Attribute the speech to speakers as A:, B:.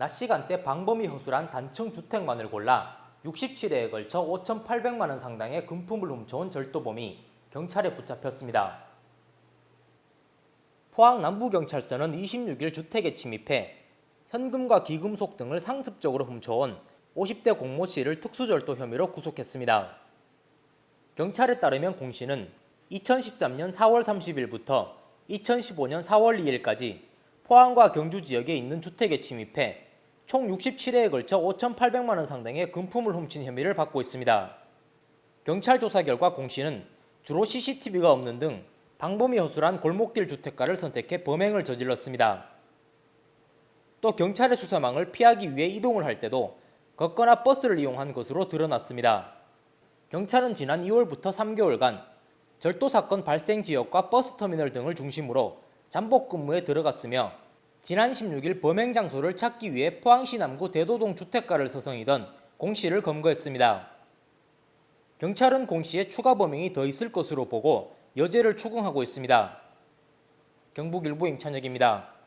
A: 낮 시간대 방범이 허술한 단층 주택만을 골라 67회에 걸쳐 5,800만 원 상당의 금품을 훔쳐온 절도범이 경찰에 붙잡혔습니다. 포항 남부경찰서는 26일 주택에 침입해 현금과 기금속 등을 상습적으로 훔쳐온 50대 공모 씨를 특수절도 혐의로 구속했습니다. 경찰에 따르면 공 씨는 2013년 4월 30일부터 2015년 4월 2일까지 포항과 경주 지역에 있는 주택에 침입해 총 67회에 걸쳐 5,800만 원 상당의 금품을 훔친 혐의를 받고 있습니다. 경찰 조사 결과 공 씨는 주로 CCTV가 없는 등 방범이 허술한 골목길 주택가를 선택해 범행을 저질렀습니다. 또 경찰의 수사망을 피하기 위해 이동을 할 때도 걷거나 버스를 이용한 것으로 드러났습니다. 경찰은 지난 2월부터 3개월간 절도 사건 발생 지역과 버스터미널 등을 중심으로 잠복 근무에 들어갔으며 지난 16일 범행 장소를 찾기 위해 포항시 남구 대도동 주택가를 서성이던 공 씨를 검거했습니다. 경찰은 공 씨의 추가 범행이 더 있을 것으로 보고 여죄를 추궁하고 있습니다. 경북일보 임찬혁입니다.